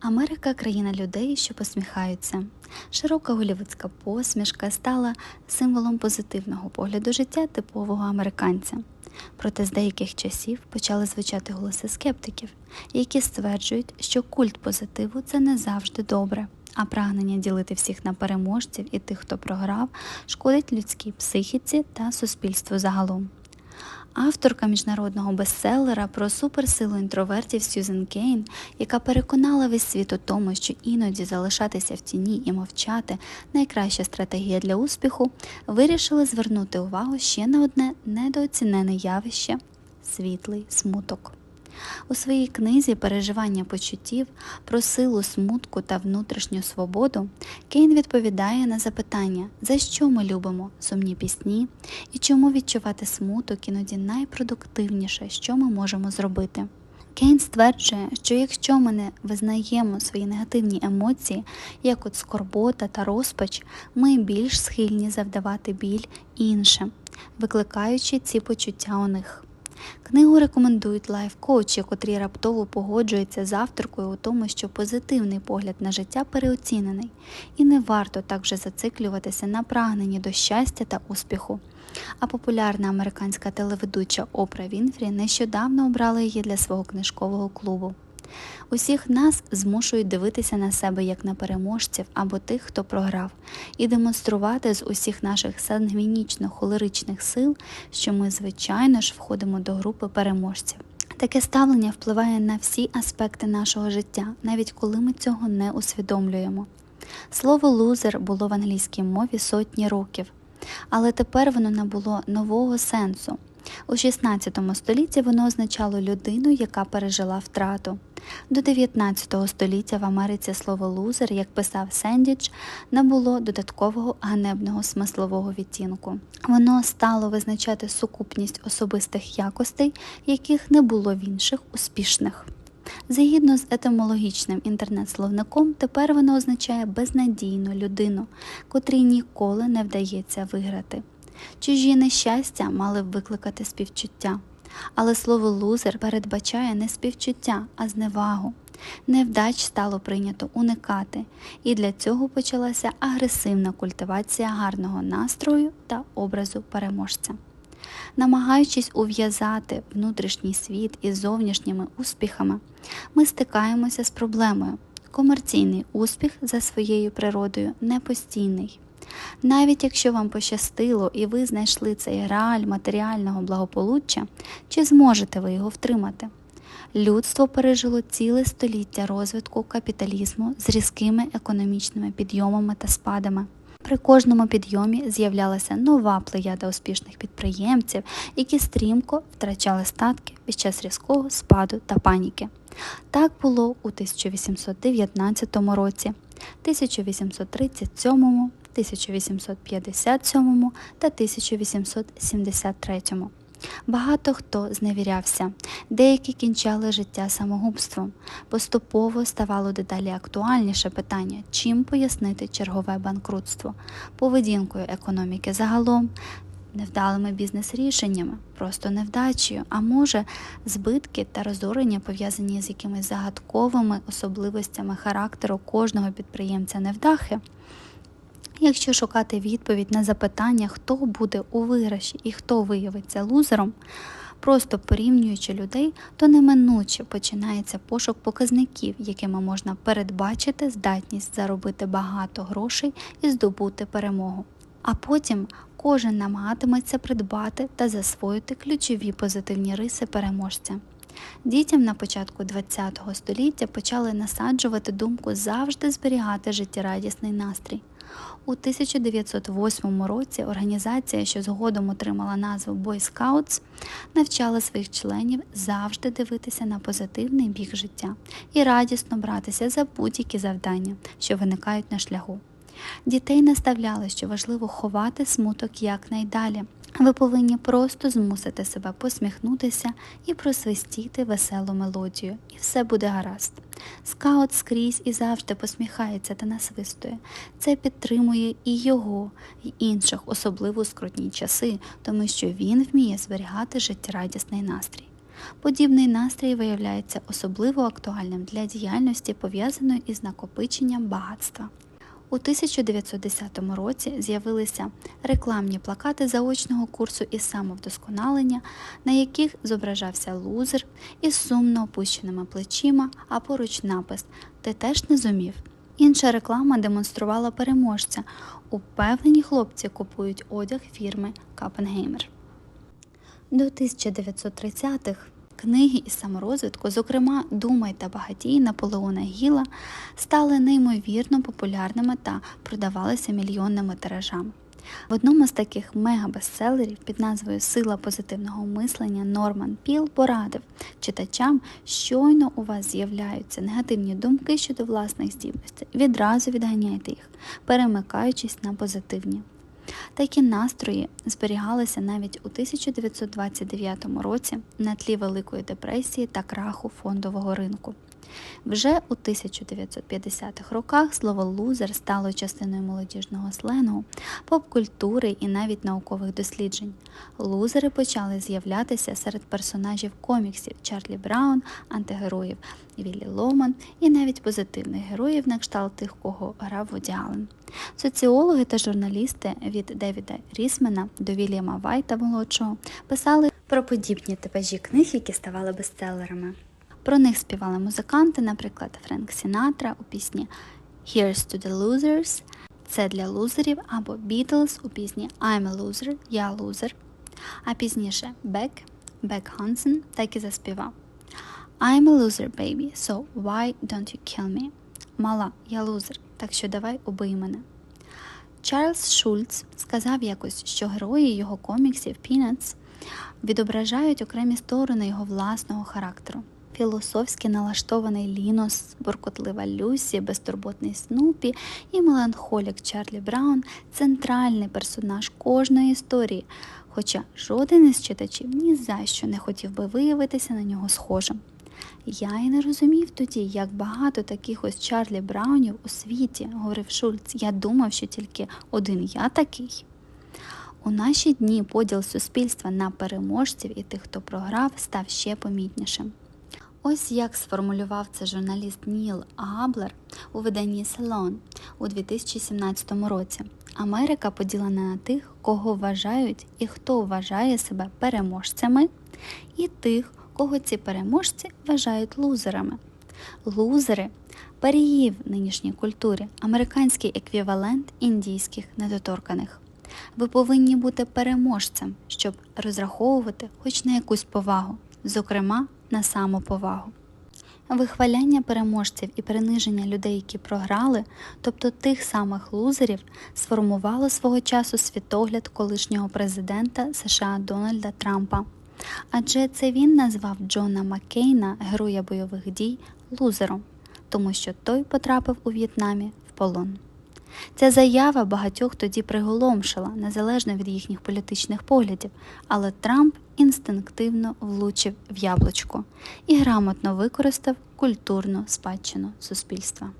Америка країна людей, що посміхаються. Широка голівудська посмішка стала символом позитивного погляду життя типового американця. Проте з деяких часів почали звучати голоси скептиків, які стверджують, що культ позитиву це не завжди добре, а прагнення ділити всіх на переможців і тих, хто програв, шкодить людській психіці та суспільству загалом. Авторка міжнародного бестселера про суперсилу інтровертів Сьюзен Кейн, яка переконала весь світ у тому, що іноді залишатися в тіні і мовчати найкраща стратегія для успіху, вирішила звернути увагу ще на одне недооцінене явище світлий смуток. У своїй книзі Переживання почуттів про силу смутку та внутрішню свободу Кейн відповідає на запитання, за що ми любимо сумні пісні і чому відчувати смуток іноді найпродуктивніше, що ми можемо зробити. Кейн стверджує, що якщо ми не визнаємо свої негативні емоції, як от скорбота та розпач, ми більш схильні завдавати біль іншим, викликаючи ці почуття у них. Книгу рекомендують лайф-коучі, котрі раптово погоджуються з авторкою у тому, що позитивний погляд на життя переоцінений, і не варто так вже зациклюватися на прагненні до щастя та успіху. А популярна американська телеведуча Опра Вінфрі нещодавно обрала її для свого книжкового клубу. Усіх нас змушують дивитися на себе як на переможців або тих, хто програв, і демонструвати з усіх наших сангвінічно-холеричних сил, що ми, звичайно ж, входимо до групи переможців. Таке ставлення впливає на всі аспекти нашого життя, навіть коли ми цього не усвідомлюємо. Слово лузер було в англійській мові сотні років, але тепер воно набуло нового сенсу. У 16 столітті воно означало людину, яка пережила втрату. До 19 століття в Америці слово лузер, як писав Сендіч, набуло додаткового ганебного смислового відтінку. Воно стало визначати сукупність особистих якостей, яких не було в інших успішних. Згідно з етимологічним інтернет-словником, тепер воно означає безнадійну людину, котрій ніколи не вдається виграти. Чужі нещастя мали б викликати співчуття, але слово лузер передбачає не співчуття, а зневагу. Невдач стало прийнято уникати, і для цього почалася агресивна культивація гарного настрою та образу переможця. Намагаючись ув'язати внутрішній світ із зовнішніми успіхами, ми стикаємося з проблемою. Комерційний успіх за своєю природою непостійний. Навіть якщо вам пощастило і ви знайшли цей реаль матеріального благополуччя, чи зможете ви його втримати? Людство пережило ціле століття розвитку капіталізму з різкими економічними підйомами та спадами. При кожному підйомі з'являлася нова плеяда успішних підприємців, які стрімко втрачали статки під час різкого спаду та паніки. Так було у 1819 році, 1837, 1857 та 1873. Багато хто зневірявся, деякі кінчали життя самогубством. Поступово ставало дедалі актуальніше питання, чим пояснити чергове банкрутство, поведінкою економіки загалом, невдалими бізнес-рішеннями, просто невдачею, а може, збитки та розорення пов'язані з якимись загадковими особливостями характеру кожного підприємця невдахи. Якщо шукати відповідь на запитання, хто буде у виграші і хто виявиться лузером, просто порівнюючи людей, то неминуче починається пошук показників, якими можна передбачити здатність заробити багато грошей і здобути перемогу. А потім кожен намагатиметься придбати та засвоїти ключові позитивні риси переможця. Дітям на початку ХХ століття почали насаджувати думку завжди зберігати життєрадісний настрій. У 1908 році організація, що згодом отримала назву Scouts, навчала своїх членів завжди дивитися на позитивний бік життя і радісно братися за будь-які завдання, що виникають на шляху. Дітей наставляли, що важливо ховати смуток якнайдалі. Ви повинні просто змусити себе посміхнутися і просвистіти веселу мелодію, і все буде гаразд. Скаут скрізь і завжди посміхається та насвистує. Це підтримує і його, і інших, особливо у скрутні часи, тому що він вміє зберігати життєрадісний настрій. Подібний настрій виявляється особливо актуальним для діяльності, пов'язаної із накопиченням багатства. У 1910 році з'явилися рекламні плакати заочного курсу із самовдосконалення, на яких зображався лузер із сумно опущеними плечима, а поруч напис Ти теж не зумів. Інша реклама демонструвала переможця. Упевнені хлопці купують одяг фірми Капенгеймер. До 1930-х книги із саморозвитку, зокрема Думай та багатій Наполеона Гіла, стали неймовірно популярними та продавалися мільйонними тиражами. В одному з таких мега-бестселерів під назвою Сила позитивного мислення Норман Піл порадив читачам, щойно у вас з'являються негативні думки щодо власних здібностей, відразу відганяйте їх, перемикаючись на позитивні. Такі настрої зберігалися навіть у 1929 році на тлі Великої депресії та краху фондового ринку. Вже у 1950-х роках слово лузер стало частиною молодіжного сленгу, поп-культури і навіть наукових досліджень. Лузери почали з'являтися серед персонажів коміксів Чарлі Браун, антигероїв Віллі Ломан і навіть позитивних героїв на кшталт тих, кого грав Вуді Аллен. Соціологи та журналісти від Девіда Рісмена до Вільяма Вайта молодшого писали про подібні типажі книг, які ставали бестселерами. Про них співали музиканти, наприклад, Френк Сінатра у пісні Here's to the Losers, це для лузерів, або Beatles у пісні I'm a loser, я лузер. А пізніше Бек, Бек Хансен так і заспівав I'm a loser, baby, so why don't you kill me? Мала, я лузер, так що давай убий мене. Чарльз Шульц сказав якось, що герої його коміксів Peanuts відображають окремі сторони його власного характеру. Філософськи налаштований Лінос, буркотлива Люсі, безтурботний Снупі і меланхолік Чарлі Браун центральний персонаж кожної історії, хоча жоден із читачів ні за що не хотів би виявитися на нього схожим. Я і не розумів тоді, як багато таких ось Чарлі Браунів у світі, говорив Шульц. Я думав, що тільки один я такий. У наші дні поділ суспільства на переможців і тих, хто програв, став ще помітнішим. Ось як сформулював це журналіст Ніл Габлер у виданні Селон у 2017 році. Америка поділена на тих, кого вважають і хто вважає себе переможцями, і тих, кого ці переможці вважають лузерами. Лузери парії в нинішній культурі, американський еквівалент індійських недоторканих. Ви повинні бути переможцем, щоб розраховувати хоч на якусь повагу, зокрема на самоповагу. Вихваляння переможців і приниження людей, які програли, тобто тих самих лузерів, сформувало свого часу світогляд колишнього президента США Дональда Трампа. Адже це він назвав Джона Маккейна, героя бойових дій, лузером, тому що той потрапив у В'єтнамі в полон. Ця заява багатьох тоді приголомшила, незалежно від їхніх політичних поглядів, але Трамп інстинктивно влучив в яблучко і грамотно використав культурну спадщину суспільства.